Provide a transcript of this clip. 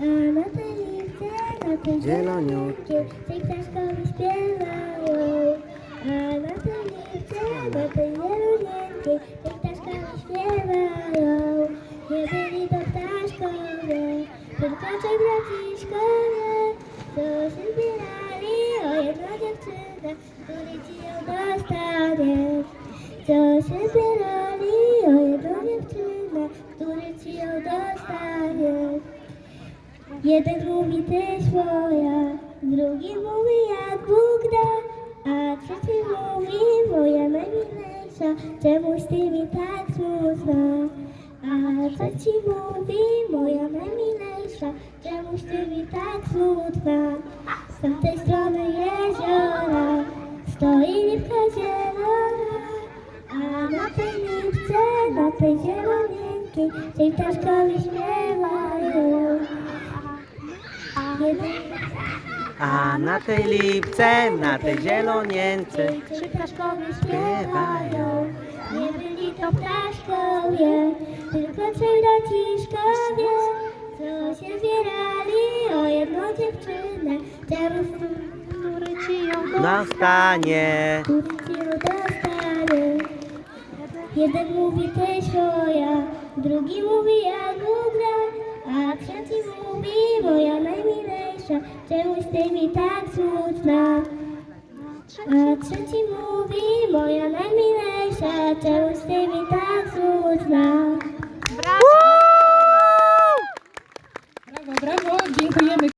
a na tej Zieloniutkie. tej ptaszkowi śpiewają. A liście, na tej zieloniutkiej, tej ptaszkowi śpiewają. Nie byli to ptaszkowie, tylko trzej braciszkowie, co się zbierali o jedną dziewczynę, której ci ją dostaniesz. Co się zbierali o jedną Jeden mówi ty swoja, drugi mówi jak Bóg da, a trzeci mówi moja najmilsza, czemuś ty mi tak smutna. A trzeci mówi moja najmilsza, czemuś ty mi tak smutna. Z tamtej strony jeziora stoi lipka zielona, a na tej lipce, na tej zieloninkiej, tej ptaszkowi. A na tej lipce, na tej zielonience Trzy ptaszkowie śpiewają, nie byli to ptaszkowie, tylko trzej braciszkowie, co się zbierali o jedną dziewczynę, czemu który ci ją dostanie. który ci ją dostanie. Jeden mówi ty swoja, drugi mówi jak Bóg a trzeci mówi moja najmilsza, czemuś ty mi tak smutna. A trzeci mówi, moja najmilsza, czemuś ty mi tak.